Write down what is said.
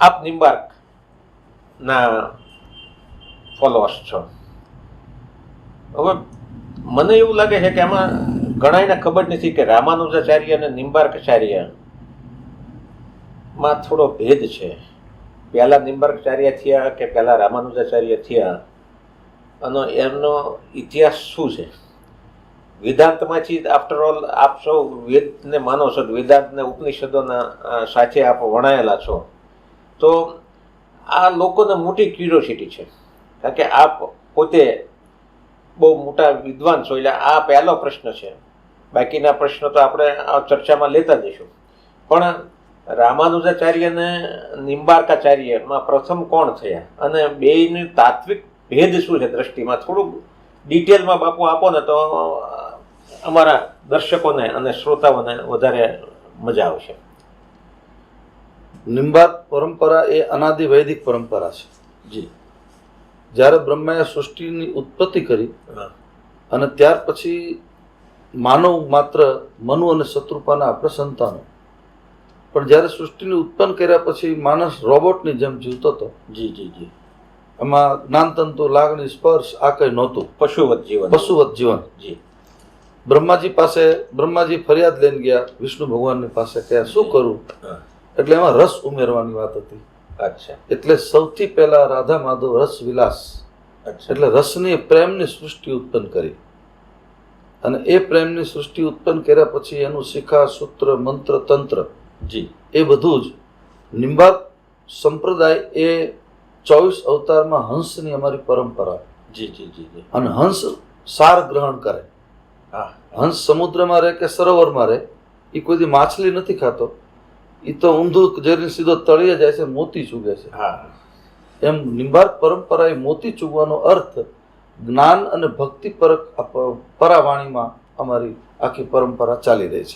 આપ નિમ્બાર્ક ના ફોલોઅર્સ છો. હવે મને એવું લાગે છે કે આમાં ઘણાયને ખબર નથી કે રામાનુજાચાર્ય અને નિમ્બાર્કાચાર્યમાં થોડો ભેદ છે. પહેલાં નિમ્બાર્કાચાર્ય થયા કે પહેલા રામાનુજાચાર્ય થયા? અને એમનો ઇતિહાસ શું છે? વેદાંતમાંથી આફ્ટર ઓલ આપ સૌ વેદને માનો છો, વેદાંતને ઉપનિષદોના સાથે આપ વણાયેલા છો. તો આ લોકોને મોટી ક્યુરિયોસિટી છે. કારણ કે આપ પોતે બહુ મોટા વિદ્વાન છો, એટલે આ પહેલો પ્રશ્ન છે. બાકીના પ્રશ્નો તો આપણે આ ચર્ચામાં લેતા જઈશું. પણ રામાનુજાચાર્ય અને નિમ્બાર્કાચાર્યમાં પ્રથમ કોણ થયા? અને બેયની તાત્વિક ભેદ શું છે દ્રષ્ટિમાં? થોડુંક ડિટેલમાં બાપુ આપો ને તો અમારા દર્શકોને અને શ્રોતાઓને વધારે મજા આવશે. નિમ્બાર્ક પરંપરા એ અનાદિ વૈદિક પરંપરા છે. જી. જ્યારે બ્રહ્માએ સૃષ્ટિની ઉત્પત્તિ કરી અને ત્યાર પછી માનવ માત્ર મનુ અને શત્રુપાના આપણે સંતાનો પણ જ્યારે સૃષ્ટિને ઉત્પન્ન કર્યા પછી માણસ રોબોટની જેમ જીવતો હતો. જી જી જી. એમાં જ્ઞાનતંતુ લાગણી સ્પર્શ આ કંઈ નહોતું. પશુવત જીવન. પશુવત જીવન. જી. બ્રહ્માજી પાસે બ્રહ્માજી ફરિયાદ લઈને ગયા વિષ્ણુ ભગવાનની પાસે કે શું કરું? એટલે એમાં રસ ઉમેરવાની વાત હતી. અચ્છા. એટલે સૌથી પહેલા રાધા માધવ રસ વિલાસ અચ્છા. એટલે રસની પ્રેમની સૃષ્ટિ ઉત્પન્ન કરી. અને એ પ્રેમની સૃષ્ટિ ઉત્પન્ન કર્યા પછી એનું શિખા સૂત્ર મંત્ર તંત્ર જી. એ બધું જ નિંબા સંપ્રદાય એ ચોવીસ અવતારમાં હંસની અમારી પરંપરા. જી જી જી જી. અને હંસ સાર ગ્રહણ કરે. હા. હંસ સમુદ્રમાં રહે કે સરોવરમાં રહે એ કોઈ માછલી નથી ખાતો. એ તો ઊંધું જઈને સીધો તળીએ જાય છે મોતી ચૂગે છે. હા. એમ નિંબાર્ક પરંપરા એ મોતી ચૂગવાનો અર્થ જ્ઞાન અને ભક્તિ પરક પરાવાણીમાં અમારી આખી પરંપરા ચાલી રહી છે.